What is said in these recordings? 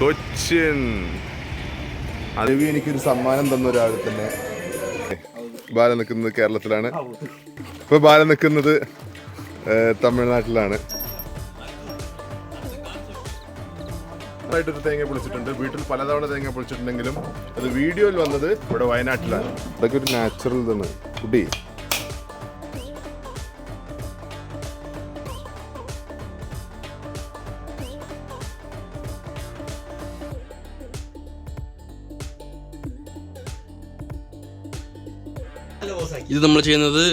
കൊച്ചിൻ. അതിവി എനിക്കൊരു സമ്മാനം തന്ന ഒരാൾ തന്നെ. ബാല നിൽക്കുന്നത് കേരളത്തിലാണ്. ഇപ്പൊ ബാല നിൽക്കുന്നത് തമിഴ്നാട്ടിലാണ്. ആയിട്ടൊരു തേങ്ങ പൊളിച്ചിട്ടുണ്ട്. വീട്ടിൽ പലതവണ തേങ്ങ പൊളിച്ചിട്ടുണ്ടെങ്കിലും അത് വീഡിയോയിൽ വന്നത് ഇവിടെ വയനാട്ടിലാണ്. ഇതൊക്കെ ഒരു നാച്ചുറൽ ഇതാണ്. കുട്ടി ഇത് നമ്മൾ ചെയ്യുന്നത്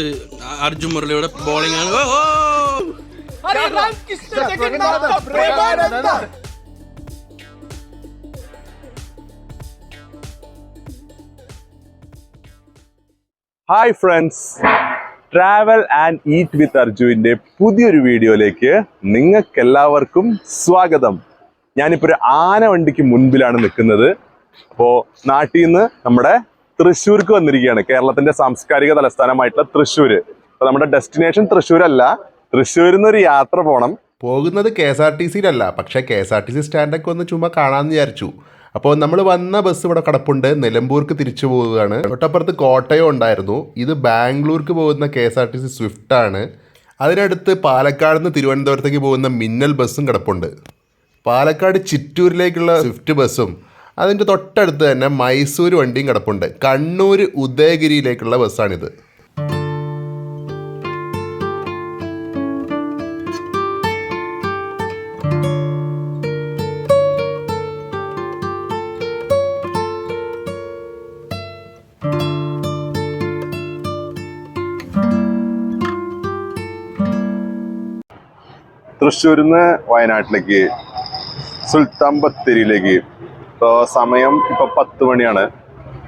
അർജുൻ മുരളിയുടെ ബോളിംഗ് ആണ്! Hi friends travel and eat with അർജുവിന്റെ പുതിയൊരു വീഡിയോയിലേക്ക് നിങ്ങൾക്കെല്ലാവർക്കും സ്വാഗതം. ഞാനിപ്പോൾ ഒരു ആന വണ്ടിക്ക് മുൻപിലാണ് നിൽക്കുന്നത്. അപ്പോൾ നാട്ടിൽ നിന്ന് നമ്മുടെ തൃശ്ശൂർക്ക് വന്നിരിക്കുകയാണ്. കേരളത്തിന്റെ സാംസ്കാരിക തലസ്ഥാനമായിട്ടുള്ള തൃശ്ശൂര്. അപ്പൊ നമ്മുടെ ഡെസ്റ്റിനേഷൻ തൃശ്ശൂരല്ല. തൃശ്ശൂരിൽ നിന്ന് ഒരു യാത്ര പോകണം പോകുന്നത് കെ എസ് ആർ ടി സിയിലല്ല. പക്ഷേ K S R T C സ്റ്റാൻഡൊക്കെ ഒന്ന് ചുമ്മാ കാണാമെന്ന് വിചാരിച്ചു. അപ്പോൾ നമ്മൾ വന്ന ബസ് ഇവിടെ കിടപ്പുണ്ട്. നിലമ്പൂർക്ക് തിരിച്ചു പോവുകയാണ്. തൊട്ടപ്പുറത്ത് കോട്ടയം ഉണ്ടായിരുന്നു. ഇത് ബാംഗ്ലൂർക്ക് പോകുന്ന K S R T C swift ആണ്. അതിനടുത്ത് പാലക്കാട് നിന്ന് തിരുവനന്തപുരത്തേക്ക് പോകുന്ന മിന്നൽ ബസ്സും കിടപ്പുണ്ട്. പാലക്കാട് ചിറ്റൂരിലേക്കുള്ള സ്വിഫ്റ്റ് ബസ്സും അതിന്റെ തൊട്ടടുത്ത് തന്നെ മൈസൂർ വണ്ടിയും കിടപ്പുണ്ട്. കണ്ണൂർ ഉദയഗിരിയിലേക്കുള്ള ബസ്സാണിത്. തൃശ്ശൂരിൽ നിന്ന് വയനാട്ടിലേക്ക് സുൽത്താൻ ബത്തേരിയിലേക്ക് ഇപ്പോൾ സമയം ഇപ്പോൾ പത്ത് മണിയാണ്.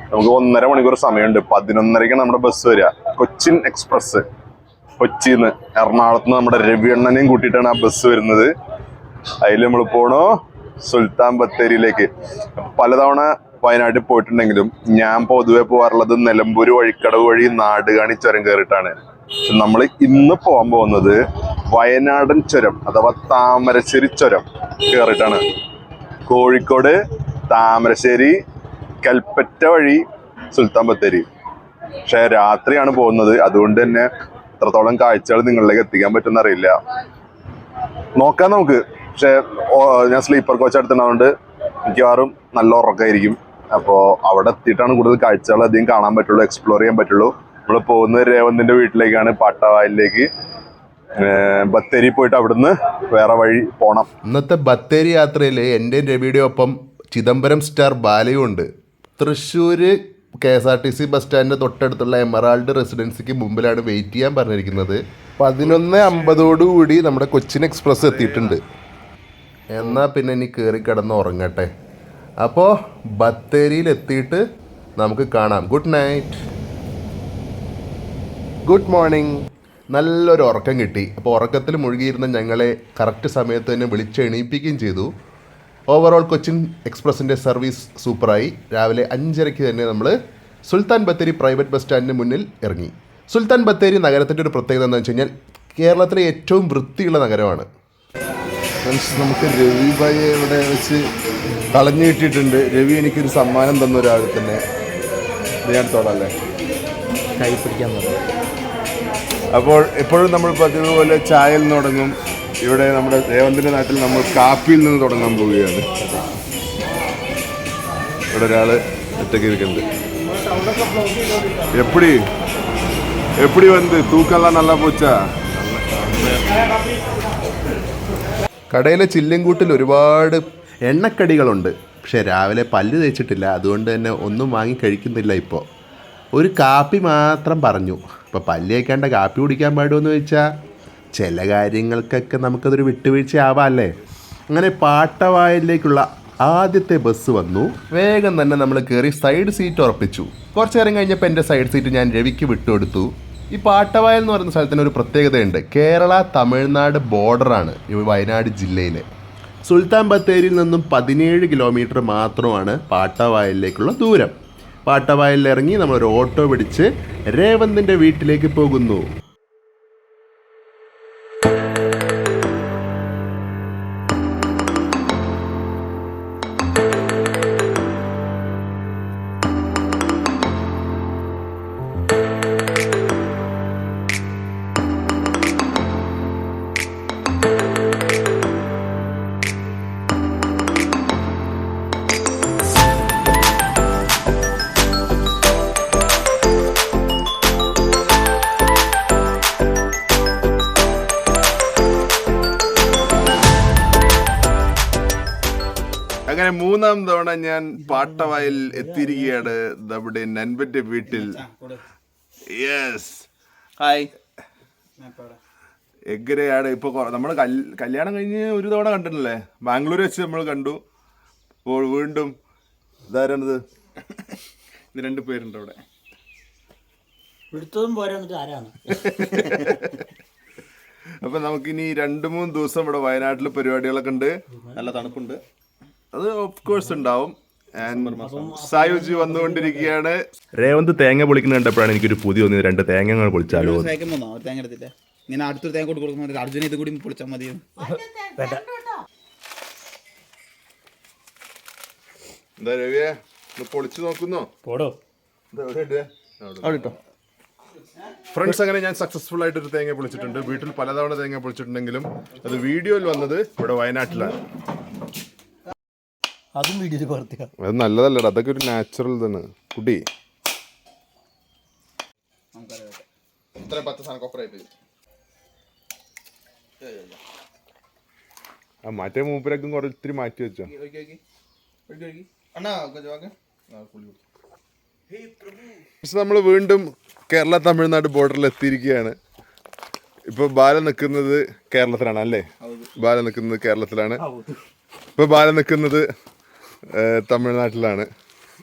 നമുക്ക് ഒന്നര മണിക്കൂർ സമയമുണ്ട്. പതിനൊന്നരയ്ക്കാണ് നമ്മുടെ ബസ് വരിക. കൊച്ചിൻ എക്സ്പ്രസ് കൊച്ചിയിൽ നിന്ന് എറണാകുളത്ത് നിന്ന് നമ്മുടെ രവിയണ്ണനെയും കൂട്ടിയിട്ടാണ് ആ ബസ് വരുന്നത്. അതിൽ നമ്മൾ പോണോ സുൽത്താൻ ബത്തേരിയിലേക്ക്. പലതവണ വയനാട്ടിൽ പോയിട്ടുണ്ടെങ്കിലും ഞാൻ പൊതുവെ പോകാറുള്ളത് നിലമ്പൂർ വഴിക്കടവ് വഴി നാടുകാണി ചുരം കയറിയിട്ടാണ്. നമ്മൾ ഇന്ന് പോകാൻ പോകുന്നത് വയനാടൻ ചുരം അഥവാ താമരശ്ശേരി ചുരം കയറിയിട്ടാണ്. കോഴിക്കോട് താമരശ്ശേരി കൽപ്പറ്റ വഴി സുൽത്താൻ ബത്തേരി. പക്ഷെ രാത്രിയാണ് പോകുന്നത്. അതുകൊണ്ട് തന്നെ എത്രത്തോളം കാഴ്ചകൾ നിങ്ങളിലേക്ക് എത്തിക്കാൻ പറ്റുമെന്ന് അറിയില്ല. നോക്കാം നമുക്ക്. പക്ഷെ ഞാൻ സ്ലീപ്പർ കോച്ച് എടുത്തിട്ടുള്ളതുകൊണ്ട് മിക്കവാറും നല്ല ഉറക്കമായിരിക്കും. അപ്പോൾ അവിടെ എത്തിയിട്ടാണ് കൂടുതൽ കാഴ്ചകൾ അധികം കാണാൻ പറ്റുള്ളൂ എക്സ്പ്ലോർ ചെയ്യാൻ പറ്റുള്ളൂ. നമ്മൾ പോകുന്നത് രേവന്തിന്റെ വീട്ടിലേക്കാണ് പാട്ടവായിലേക്ക്. ബത്തേരി പോയിട്ട് അവിടുന്ന് വേറെ വഴി പോണം. ഇന്നത്തെ ബത്തേരി യാത്രയിൽ എന്റെ രവിയുടെ ഒപ്പം ചിദംബരം സ്റ്റാർ ബാലയും ഉണ്ട്. Thrissur K S R T C bus സ്റ്റാൻഡിന്റെ തൊട്ടടുത്തുള്ള എമറാൾഡ് റെസിഡൻസിക്ക് മുമ്പിലാണ് വെയിറ്റ് ചെയ്യാൻ പറഞ്ഞിരിക്കുന്നത്. പതിനൊന്ന് അമ്പതോടുകൂടി നമ്മുടെ കൊച്ചിൻ എക്സ്പ്രസ് എത്തിയിട്ടുണ്ട്. എന്നാൽ പിന്നെ ഇനി കയറി കിടന്ന് ഉറങ്ങട്ടെ. അപ്പോൾ ബത്തേരിയിൽ എത്തിയിട്ട് നമുക്ക് കാണാം. ഗുഡ് നൈറ്റ് ഗുഡ് മോർണിംഗ് നല്ലൊരു ഉറക്കം കിട്ടി. അപ്പോൾ ഉറക്കത്തിൽ മുഴുകിയിരുന്ന ഞങ്ങളെ കറക്റ്റ് സമയത്ത് തന്നെ വിളിച്ചെണീപ്പിക്കുകയും ചെയ്തു. ഓവറോൾ കൊച്ചിൻ എക്സ്പ്രസിന്റെ സർവീസ് സൂപ്പറായി രാവിലെ അഞ്ചരയ്ക്ക് തന്നെ നമ്മൾ സുൽത്താൻ ബത്തേരി പ്രൈവറ്റ് ബസ് സ്റ്റാൻഡിന് മുന്നിൽ ഇറങ്ങി. സുൽത്താൻ ബത്തേരി നഗരത്തിന്റെ ഒരു പ്രത്യേകത എന്താണെന്ന് വെച്ച് കഴിഞ്ഞാൽ കേരളത്തിലെ ഏറ്റവും വൃത്തിയുള്ള നഗരമാണ്. നമുക്ക് രവി ഭായി ഇവിടെ വെച്ച് കളഞ്ഞു കിട്ടിയിട്ടുണ്ട്. രവി എനിക്കൊരു സമ്മാനം തന്ന ഒരാൾ തന്നെ. ഇതിനടുത്തോളം അല്ലേ? കൈ പിടിക്കാൻ അപ്പോൾ എപ്പോഴും നമ്മൾ പതിവ് പോലെ ചായൽ തുടങ്ങും ഇവിടെ നമ്മുടെ ദേവന്തിന്റെ നാട്ടിൽ നമ്മൾ കാപ്പിയിൽ നിന്ന് തുടങ്ങാൻ പോവുകയാണ്. ഇവിടെ ഒരാൾ ഒറ്റയ്ക്ക് ഇരിക്കുന്നുണ്ട്. എപ്പടി? എപ്പടി വന്ന് തൂക്കല്ല നല്ല പൂച്ച. കടയിലെ ചില്ലിൻകൂട്ടിൽ ഒരുപാട് എണ്ണക്കടികളുണ്ട്. പക്ഷേ രാവിലെ പല്ല് തേച്ചിട്ടില്ല. അതുകൊണ്ട് തന്നെ ഒന്നും വാങ്ങി കഴിക്കുന്നില്ല ഇപ്പോൾ. ഒരു കാപ്പി മാത്രം പറഞ്ഞു. അപ്പോൾ പല്ല് തേക്കാണ്ട കാപ്പി കുടിക്കാൻ പാടുമെന്ന് ചോദിച്ചാൽ ചില കാര്യങ്ങൾക്കൊക്കെ നമുക്കതൊരു വിട്ടുവീഴ്ച അല്ലേ അങ്ങനെ പാട്ടവായലിലേക്കുള്ള ആദ്യത്തെ ബസ് വന്നു. വേഗം തന്നെ നമ്മൾ കയറി സൈഡ് സീറ്റ് ഉറപ്പിച്ചു. കുറച്ച് നേരം കഴിഞ്ഞപ്പോൾ എന്റെ സൈഡ് സീറ്റ് ഞാൻ രവിക്ക് വിട്ടുകൊടുത്തു. ഈ പാട്ടവായൽ എന്ന് പറയുന്ന സ്ഥലത്തിന് ഒരു പ്രത്യേകതയുണ്ട്. കേരള തമിഴ്നാട് ബോർഡറാണ് ഈ വയനാട് ജില്ലയിലെ. സുൽത്താൻ ബത്തേരിയിൽ നിന്നും പതിനേഴ് കിലോമീറ്റർ മാത്രമാണ് പാട്ടവായലിലേക്കുള്ള ദൂരം. പാട്ടവായലിൽ ഇറങ്ങി നമ്മൾ ഒരു ഓട്ടോ പിടിച്ച് രേവന്തിന്റെ വീട്ടിലേക്ക് പോകുന്നു. മൂന്നാം തവണ ഞാൻ പാട്ടവായിൽ എത്തിയിരിക്കുകയാണ് നമ്മുടെ നൻപന്റെ വീട്ടിൽ. യെസ് ഹായ് എങ്ങനെയാണ് ഇപ്പൊ നമ്മൾ കല്യാണം കഴിഞ്ഞ് ഒരു തവണ കണ്ടിട്ടില്ലേ? ബാംഗ്ലൂർ വെച്ച് നമ്മൾ കണ്ടു. അപ്പോൾ വീണ്ടും ഇതാരണത്? ഇത് രണ്ട് പേരുണ്ട് അവിടെ. എടുത്തതും പോരാ എന്നിട്ട് ആരാണ്? അപ്പൊ നമുക്കിനി രണ്ട് മൂന്ന് ദിവസം ഇവിടെ വയനാട്ടിൽ പരിപാടികളൊക്കെ ഉണ്ട്. നല്ല തണുപ്പുണ്ട്. അത് ഓഫ് കോഴ്സ് ഉണ്ടാവും. സായുജി വന്നുകൊണ്ടിരിക്കുകയാണ്. രേവന്ത് തേങ്ങ പൊളിക്കുന്ന കണ്ടപ്പോഴാണ് എനിക്കൊരു പുതിയ തോന്നിയത്. രണ്ട് തേങ്ങ പൊളിച്ചാലോ. തേങ്ങ എടുത്തില്ല? ഇങ്ങനെ അടുത്തൊരു തേങ്ങ കൊടുത്തു കൊടുക്കുമ്പോൾ അർജുന ഇത് കൂടി പൊളിച്ചാൽ മതി. എന്താ രവിയെ? ഒന്ന് പൊളിച്ചു നോക്കുന്നോ? പോടോ. ഫ്രണ്ട്സ് അങ്ങനെ ഞാൻ സക്സസ്ഫുൾ ആയിട്ട് ഒരു തേങ്ങ പൊളിച്ചിട്ടുണ്ട്. വീട്ടിൽ പലതവണ തേങ്ങ പൊളിച്ചിട്ടുണ്ടെങ്കിലും അത് വീഡിയോയിൽ വന്നത് ഇവിടെ വയനാട്ടിലാണ്. അതും വീഡിയോയിൽ പകർത്തുക അത് നല്ലതല്ലടാ അതൊക്കെ ഒരു നാച്ചുറൽ ഇതാണ്. കുട്ടി ഇത്ര പത്ത് സാധനം കൊപ്പറായിട്ട് ആ മറ്റേ മൂപ്പരൊക്കെ കുറച്ച് ഇത്തിരി മാറ്റി വെച്ചോ. നമ്മൾ വീണ്ടും കേരള തമിഴ്നാട് ബോർഡറിൽ എത്തിയിരിക്കുകയാണ്. ഇപ്പൊ ബാല നിൽക്കുന്നത് കേരളത്തിലാണ് അല്ലേ? ബാല നിൽക്കുന്നത് കേരളത്തിലാണ്. ഇപ്പൊ ബാല നിൽക്കുന്നത് തമിഴ്നാട്ടിലാണ്.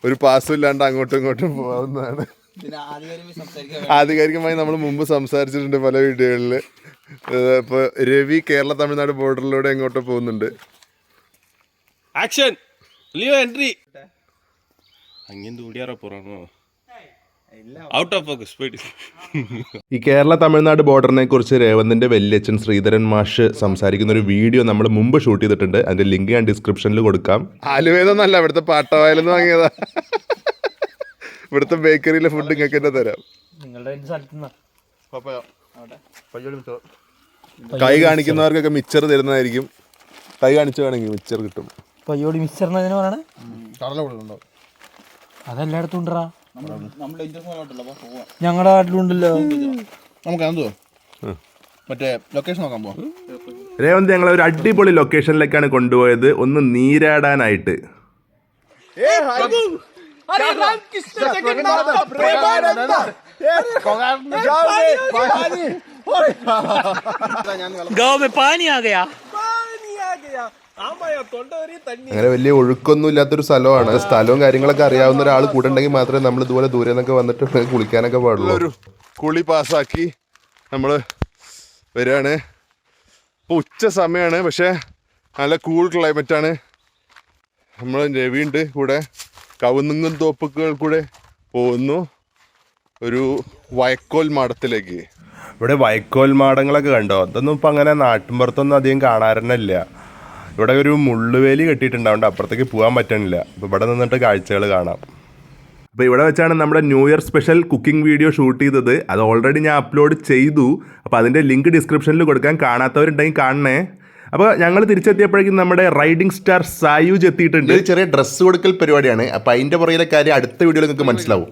ഒരു പാസ്സും ഇല്ലാണ്ട് അങ്ങോട്ടും ഇങ്ങോട്ടും പോകുന്നതാണ് ആധികാരികമായി നമ്മൾ മുമ്പ് സംസാരിച്ചിട്ടുണ്ട് പല വീഡിയോകളിൽ ഇപ്പൊ രവി കേരള തമിഴ്നാട് ബോർഡറിലൂടെ എങ്ങോട്ടോ പോകുന്നുണ്ട്. ആക്ഷൻ! Leo entry! അങ്ങനെ ദൂടിയാറോ പുറമോ ഔട്ട് ഓഫ് ഫോക്കസ് ഈ കേരള തമിഴ്നാട് ബോർഡറിനെ കുറിച്ച് രേവന്തിന്റെ വല്യച്ഛൻ ശ്രീധരൻ മാഷ് സംസാരിക്കുന്ന ഒരു വീഡിയോ നമ്മൾ മുമ്പ് ഷൂട്ട് ചെയ്തിട്ടുണ്ട്. അതിന്റെ ലിങ്ക് ഞാൻ ഡിസ്ക്രിപ്ഷനിൽ കൊടുക്കാം. ആലുവേദം നല്ല അവിടുത്തെ പാട്ടവായാലും വാങ്ങിയതാ. ഇവിടുത്തെ ബേക്കറിയിലെ ഫുഡ് നിങ്ങൾക്ക് തന്നെ തരാം. കൈ കാണിക്കുന്നവർക്കൊക്കെ മിച്ചർ തരുന്നതായിരിക്കും. കൈ കാണിച്ചു വേണമെങ്കിൽ മിച്ചർ കിട്ടും. അതെല്ലായിടത്തും ഉണ്ടറാ. ഞങ്ങളുടെ നാട്ടിലുണ്ടല്ലോ. നമുക്ക് എന്തോ മറ്റേ ലൊക്കേഷൻ നോക്കാൻ പോവാം. രേവന്ത് ഞങ്ങളെ ഒരു അടിപൊളി ലൊക്കേഷനിലേക്കാണ് കൊണ്ടുപോയത്. ഒന്ന് നീരാടാനായിട്ട്. ഗാവ് പാനി. ആ അങ്ങനെ വലിയ ഒഴുക്കൊന്നും ഇല്ലാത്തൊരു സ്ഥലമാണ്. സ്ഥലവും കാര്യങ്ങളൊക്കെ അറിയാവുന്ന ഒരാൾ കൂടെ ഉണ്ടെങ്കിൽ മാത്രമേ നമ്മൾ ഇതുപോലെ ദൂരെ നിന്നൊക്കെ വന്നിട്ട് കുളിക്കാനൊക്കെ പാടുള്ളൂ. ഒരു കുളി പാസ്സാക്കി നമ്മൾ വരികയാണ്. ഇപ്പോൾ ഉച്ച സമയമാണ് പക്ഷേ നല്ല കൂൾ ക്ലൈമറ്റ് ക്ലൈമറ്റാണ് നമ്മൾ രവിയുണ്ട് കൂടെ കവുന്നുങ്ങും തോപ്പുകൾ കൂടെ പോകുന്നു. ഒരു വയക്കോൽ മാടത്തിലേക്ക്. ഇവിടെ വൈക്കോൽ മാടങ്ങളൊക്കെ കണ്ടോ? അതൊന്നും ഇപ്പം അങ്ങനെ നാട്ടിൻപുറത്തൊന്നും അധികം കാണാറന്നില്ല ഇവിടെ ഒരു മുള്ളുവേലി കെട്ടിയിട്ടുണ്ടാവും അപ്പുറത്തേക്ക് പോകാൻ പറ്റണില്ല. അപ്പോൾ ഇവിടെ നിന്നിട്ട് കാഴ്ചകൾ കാണാം. അപ്പോൾ ഇവിടെ വെച്ചാണ് നമ്മുടെ new year special cooking video shoot ചെയ്തത്. അത് ഓൾറെഡി ഞാൻ അപ്ലോഡ് ചെയ്തു. അപ്പോൾ അതിന്റെ ലിങ്ക് ഡിസ്ക്രിപ്ഷനിൽ കൊടുക്കാൻ കാണാത്തവരുണ്ടെങ്കിൽ കാണണേ. അപ്പോൾ ഞങ്ങൾ തിരിച്ചെത്തിയപ്പോഴേക്കും നമ്മുടെ റൈഡിംഗ് സ്റ്റാർ സായുജ് എത്തിയിട്ടുണ്ട്. ചെറിയ ഡ്രസ്സ് കൊടുക്കൽ പരിപാടിയാണ്. അപ്പോൾ അതിന്റെ പുറകിലെ കാര്യം അടുത്ത വീഡിയോയിൽ നിങ്ങൾക്ക് മനസ്സിലാവും.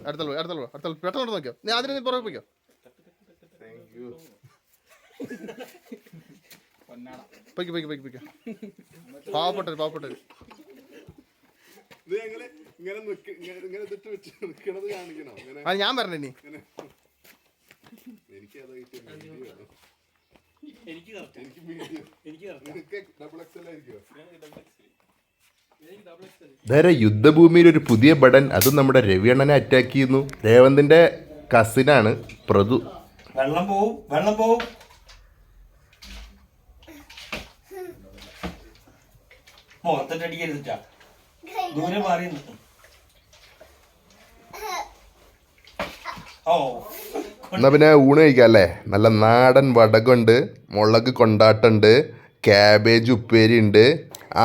പെട്ടെന്ന് പാവപ്പെട്ടത് പാവപ്പെട്ടത് അത് ഞാൻ പറഞ്ഞു ഇനി. നേരെ യുദ്ധഭൂമിയിൽ ഒരു പുതിയ ബടൻ അത് നമ്മുടെ രവിയണ്ണനെ അറ്റാക്ക് ചെയ്യുന്നു. രേവന്തിന്റെ കസിനാണ് പ്രതു. വെള്ളം പോവും വെള്ളം പോവും. മുഖത്തിട്ട് അടിക്കരുതിട്ടാ ദൂരെ മാറി ഓ. എന്നാ പിന്നെ ഊണ് കഴിക്കാം അല്ലേ? നല്ല നാടൻ വടകുണ്ട് മുളക് കൊണ്ടാട്ടുണ്ട് ക്യാബേജ് ഉപ്പേരി ഉണ്ട്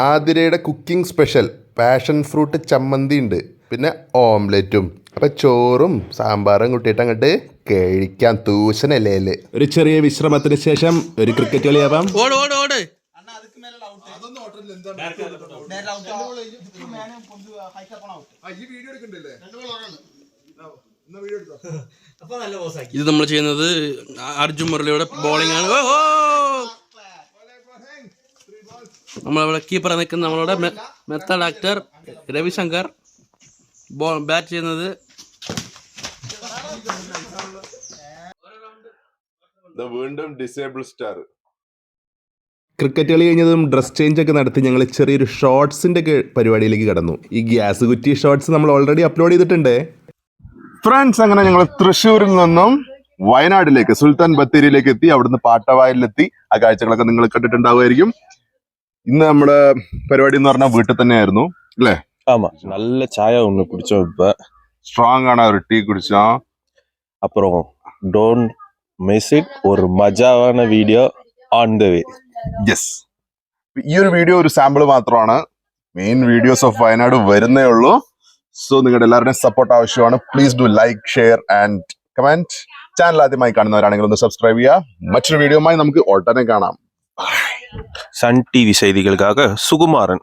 ആതിരയുടെ കുക്കിംഗ് സ്പെഷ്യൽ പാഷൻ ഫ്രൂട്ട് ചമ്മന്തി ഉണ്ട് പിന്നെ ഓംലെറ്റും അപ്പം ചോറും സാമ്പാറും കൂട്ടിയിട്ട് അങ്ങോട്ട് കഴിക്കാൻ തൂശനല്ലേ ഒരു ചെറിയ വിശ്രമത്തിന് ശേഷം ഒരു ക്രിക്കറ്റ് കളിയാവാം. ഓട് ഓട് ഓട്. ഇത് നമ്മൾ ചെയ്യുന്നത് അർജുൻ മുരളിയുടെ ബോളിംഗ് ആണ്! നമ്മളവിടെ കീപ്പർ നിൽക്കുന്ന നമ്മളുടെ മെത്ത ഡാക്ടർ രവിശങ്കർ ബോൾ ബാറ്റ് ചെയ്യുന്നത് വീണ്ടും ഡിസേബിൾ സ്റ്റാർ ക്രിക്കറ്റ് കളി കഴിഞ്ഞതും ഡ്രസ് ചേഞ്ച് ഒക്കെ നടത്തി ഞങ്ങൾ ചെറിയൊരു ഷോർട്സിന്റെ ഒക്കെ പരിപാടിയിലേക്ക് കടന്നു. ഈ ഗ്യാസ് കുറ്റി ഷോർട്സ് നമ്മൾ ഓൾറെഡി അപ്ലോഡ് ചെയ്തിട്ടുണ്ട്. ഫ്രണ്ട്സ് അങ്ങനെ ഞങ്ങൾ തൃശ്ശൂരിൽ നിന്നും വയനാട്ടിലേക്ക് സുൽത്താൻ ബത്തേരിയിലേക്ക് എത്തി അവിടുന്ന് പാട്ടവായലിലെത്തി. ആ കാഴ്ചകളൊക്കെ നിങ്ങൾ കണ്ടിട്ടുണ്ടാവുമായിരിക്കും. ഇന്ന് നമ്മുടെ പരിപാടി എന്ന് പറഞ്ഞാൽ വീട്ടിൽ തന്നെയായിരുന്നു അല്ലേ? ஆமா നല്ല ചായ ഒന്ന് കുടിച്ചോ ഇപ്പൊ. സ്ട്രോങ് ആണ് ഒരു ടീ குடிச்சோம் അപ്പുറം ഡോൺ മിസ് ഇറ്റ് ഒരു മജാവാണ് video on the way yes ഈ ഒരു വീഡിയോ ഒരു സാമ്പിൾ മാത്രമാണ് മെയിൻ വീഡിയോസ് ഓഫ് വയനാട് വരുന്നേ ഉള്ളൂ സോ നിങ്ങളുടെ എല്ലാവരുടെയും സപ്പോർട്ട് ആവശ്യമാണ് please do like share and comment channel ആദ്യമായി കാണുന്നവരാണെങ്കിൽ ഒന്ന് സബ്സ്ക്രൈബ് ചെയ്യുക മറ്റൊരു വീഡിയോയുമായി നമുക്ക് ഉടനെ കാണാം சன் டிவி செய்திகளுக்காக சுகுமாரன்